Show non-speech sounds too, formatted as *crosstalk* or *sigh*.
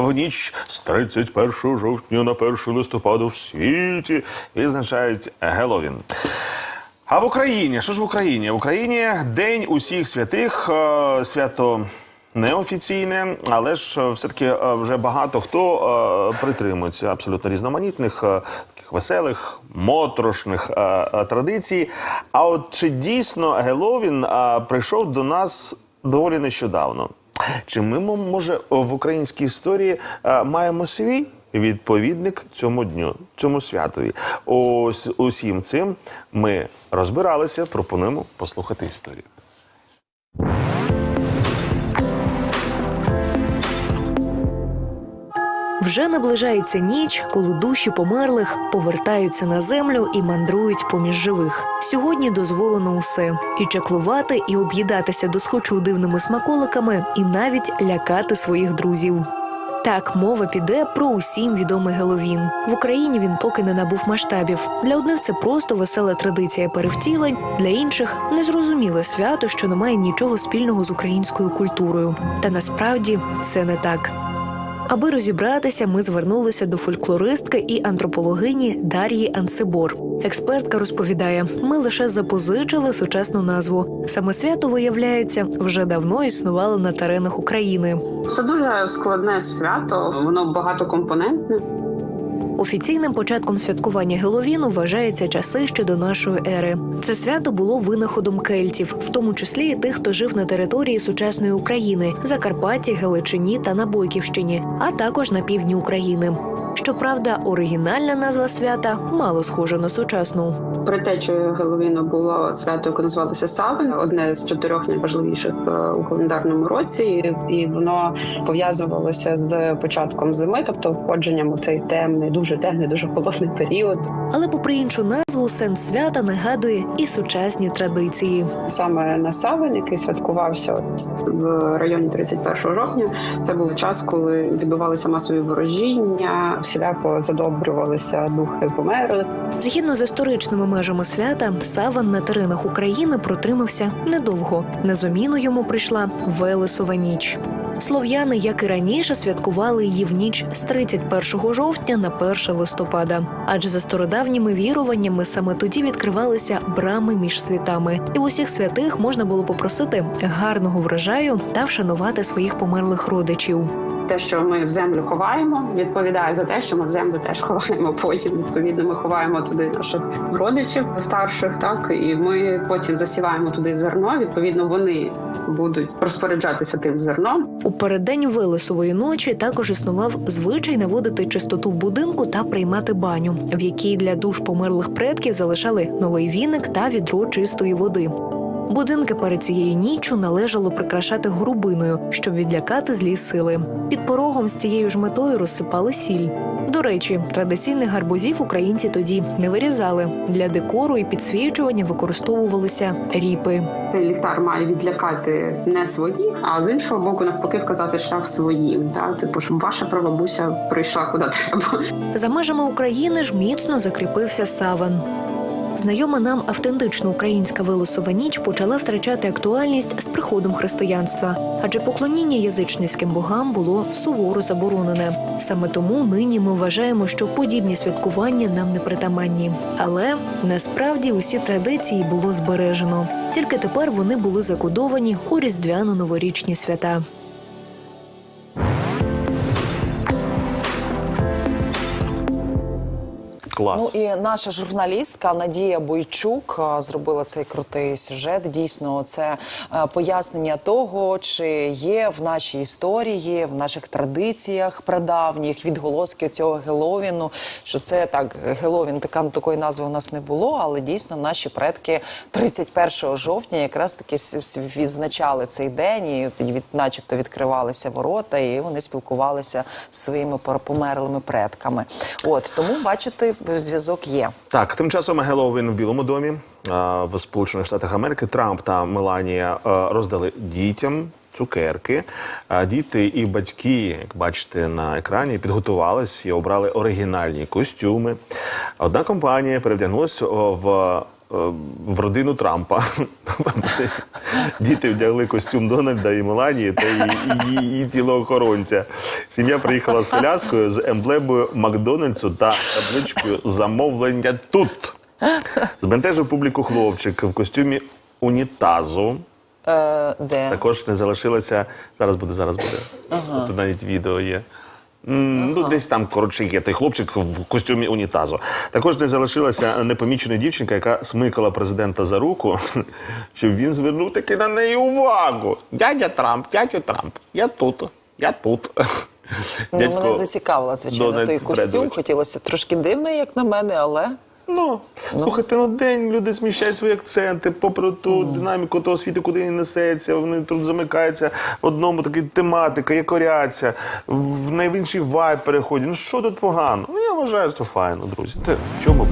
в ніч з 31 жовтня на 1 листопада в світі відзначають Геловін. А в Україні, що ж в Україні? В Україні День усіх святих, е, свято неофіційне, але ж е, все-таки е, вже багато хто притримується абсолютно різноманітних, таких веселих, моторошних е, традицій. А от чи дійсно Геловін прийшов до нас доволі нещодавно? Чи ми, може, в українській історії е, маємо свій відповідник цьому дню, цьому святові? Ось усім цим ми розбиралися. Пропонуємо послухати історію. Вже наближається ніч, коли душі померлих повертаються на землю і мандрують поміж живих. Сьогодні дозволено усе і чаклувати, і об'їдатися до схочу дивними смаколиками, і навіть лякати своїх друзів. Так, мова піде про усім відомий Геловін. В Україні він поки не набув масштабів. Для одних це просто весела традиція перевтілень, для інших незрозуміле свято, що не має нічого спільного з українською культурою. Та насправді це не так. Аби розібратися, ми звернулися до фольклористки і антропологині Дар'ї Ансибор. Експертка розповідає: ми лише запозичили сучасну назву. Саме свято виявляється вже давно існувало на теренах України. Це дуже складне свято, воно багатокомпонентне. Офіційним початком святкування Геловіну вважаються часи ще до нашої ери. Це свято було винаходом кельтів, в тому числі і тих, хто жив на території сучасної України, Закарпатті, Галичині та на Бойківщині, а також на півдні України. Щоправда, оригінальна назва свята мало схожа на сучасну. Притечею Геловіну було свято, яке називалося Савен, одне з чотирьох найважливіших е, у календарному році, і- воно пов'язувалося з початком зими, тобто входженням у цей темний, дуже темний, дуже холодний період. Але, попри іншу назву, сенс свята нагадує і сучасні традиції. Саме на Савен, який святкувався от в районі 31 жовтня, це був час, коли відбувалися масові ворожіння, всіляко задобрювалися духи померлих. Згідно з історичними межами свята, саван на теренах України протримався недовго. На зуміну йому прийшла Велесова ніч. Слов'яни, як і раніше, святкували її в ніч з 31 жовтня на 1 листопада. Адже за стародавніми віруваннями саме тоді відкривалися брами між світами, і в усіх святих можна було попросити гарного врожаю та вшанувати своїх померлих родичів. Те, що ми в землю ховаємо, відповідає за те, що ми в землю теж ховаємо. *laughs* Потім відповідно ми ховаємо туди наших родичів старших, так і ми потім засіваємо туди зерно. Відповідно, вони будуть розпоряджатися тим зерном. У переддень Велесової ночі також існував звичай наводити чистоту в будинку та приймати баню, в якій для душ померлих предків залишали новий віник та відро чистої води. Будинки перед цією ніччю належало прикрашати грубиною, щоб відлякати злі сили. Під порогом з цією ж метою розсипали сіль. До речі, традиційних гарбузів українці тоді не вирізали. Для декору і підсвічування використовувалися ріпи. Цей ліхтар має відлякати не своїх, а з іншого боку, навпаки, вказати шлях своїм. Та типу, щоб ваша прабабуся прийшла куди треба. За межами України ж міцно закріпився саван. Знайома нам автентична українська вилосова ніч почала втрачати актуальність з приходом християнства, адже поклоніння язичницьким богам було суворо заборонене. Саме тому нині ми вважаємо, що подібні святкування нам не притаманні. Але насправді усі традиції було збережено. Тільки тепер вони були закодовані у різдвяно-новорічні свята. Клас. Ну і наша журналістка Надія Бойчук е, зробила цей крутий сюжет. Дійсно, це е, пояснення того, чи є в нашій історії, в наших традиціях прадавніх відголоски цього Геловіну. Що це так, Геловін, така такої назви у нас не було, але дійсно наші предки 31 жовтня якраз таки відзначали цей день, і від, начебто відкривалися ворота, і вони спілкувалися з своїми померлими предками. От тому бачите, зв'язок є. Так, тим часом Геловін в Білому домі в Сполучених Штатах Америки Трамп та Меланія роздали дітям цукерки. Діти і батьки, як бачите на екрані, підготувались і обрали оригінальні костюми. Одна компанія перевдягнулася в в родину Трампа. Діти вдягли костюм Дональда і Меланії та її, її тілоохоронця. Сім'я приїхала з коляскою з емблемою Макдональдсу та табличкою замовлення тут. Збентежив публіку хлопчик в костюмі унітазу. Е, де? Також не залишилося. Зараз буде, зараз буде. Тут навіть відео є. Ну, десь там, коротше, є той хлопчик в костюмі унітазу. Також не залишилася непомічена дівчинка, яка смикала президента за руку, *laughs* щоб він звернув таки на неї увагу. Дядя Трамп, дядя Трамп, я тут, я тут. Ну, Дядько мене зацікавила, звичайно, той костюм. Фредович. Хотілося трошки дивно, як на мене, але Ну, слухайте, ну день люди зміщають свої акценти, попри ту динаміку того світу, куди він несеться, вони тут замикаються в одному такий тематика, якоряться, в найвінший вайб переходять. Ну що тут погано? Ну я вважаю, що файно, друзі. Те, чому би?